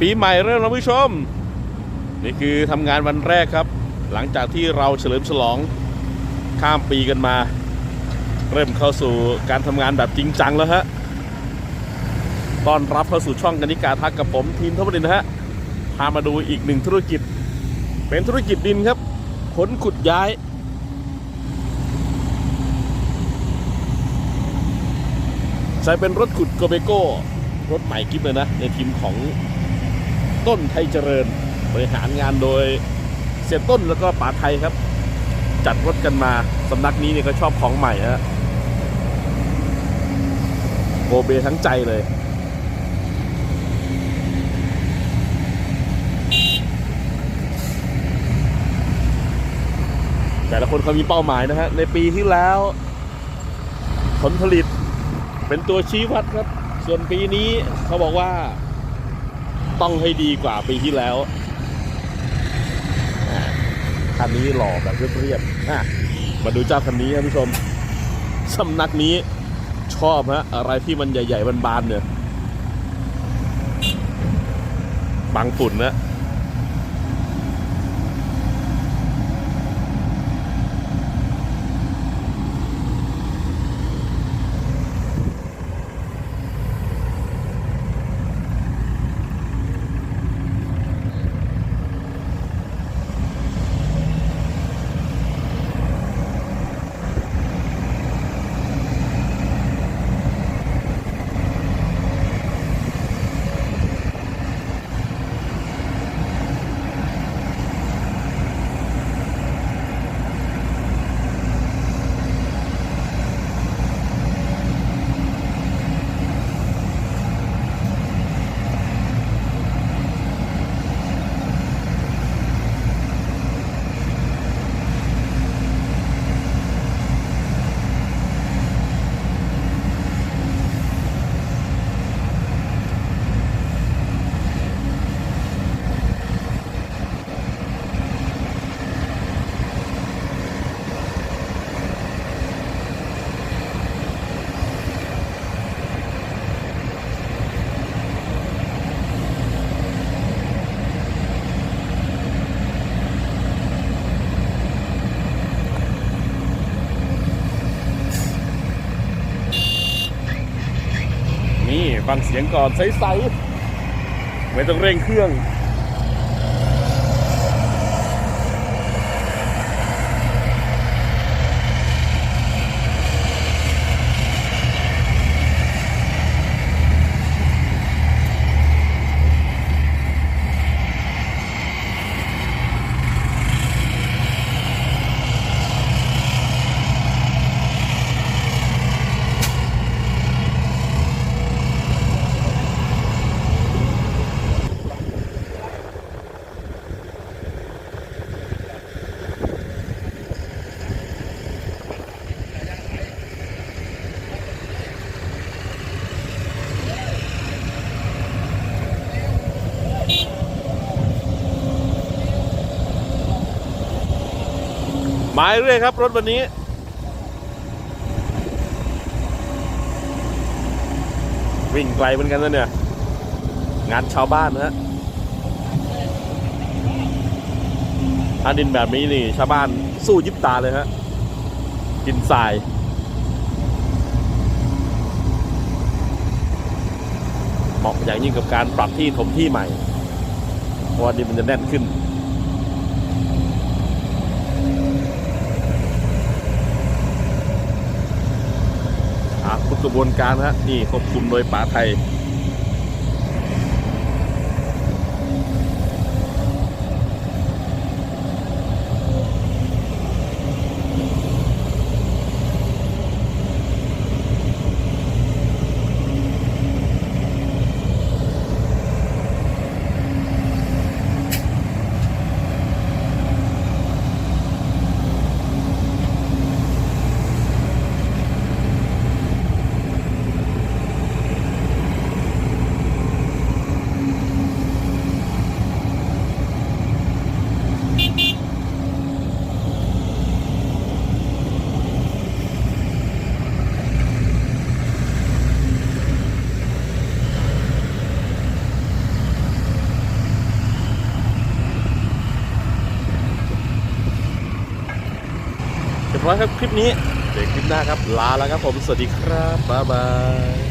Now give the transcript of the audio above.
ปีใหม่เริ่มแล้วผู้ชม นี่คือทำงานวันแรกครับ หลังจากที่เราเฉลิมฉลองข้ามปีกันมา เริ่มเข้าสู่การทำงานแบบจริงจังแล้วฮะต้อนรับเข้าสู่ช่องกนิกาทักกับผมทีมทบดินนะฮะพามาดูอีกหนึ่งธุรกิจ เป็นธุรกิจดินครับขนขุดย้ายใช้เป็นรถขุดโกเบโก้ รถใหม่กิฟเลยนะ ในทีมของ ต้นไทยเจริญ บริหารงานโดยเสียต้นแล้วก็ป๋าไทยครับ จัดรถกันมาสำนักนี้เนี่ยก็ชอบของใหม่ฮะโกเบทั้งใจเลยแต่ละคนเขามีเป้าหมายนะฮะ ในปีที่แล้ว ผลผลิตเป็นตัวชี้วัดครับ ส่วนปีนี้เขาบอกว่า ต้องให้ดีกว่าปีที่แล้วคันนี้หล่อแบบเรียบๆอะมาดูเจ้าคันนี้ครับผู้ชมสำนักนี้ชอบฮะอะไรที่มันใหญ่ๆบานๆเนี่ย บางฝุ่นนะ นี่ ฟังเสียงก่อนใสๆไม่ต้องเร่งเครื่อง มาเรื่อยครับรถวันนี้ วิ่งไกลเหมือนกันนะเนี่ย งานชาวบ้านนะฮะถ้าดินแบบนี้นี่ ชาวบ้านสู้ยิบตาเลยฮะดินทรายเหมาะอย่างยิ่งกับการปรับที่ถมที่ใหม่ เพราะว่าดินมันจะแน่นขึ้น ทุกกระบวนการฮะนี่ควบคุมโดยป๋าไทย ร้อยครับคลิปนี้เดี๋ยวคลิปหน้าครับ ลาแล้วครับผม สวัสดีครับ บ๊ายบาย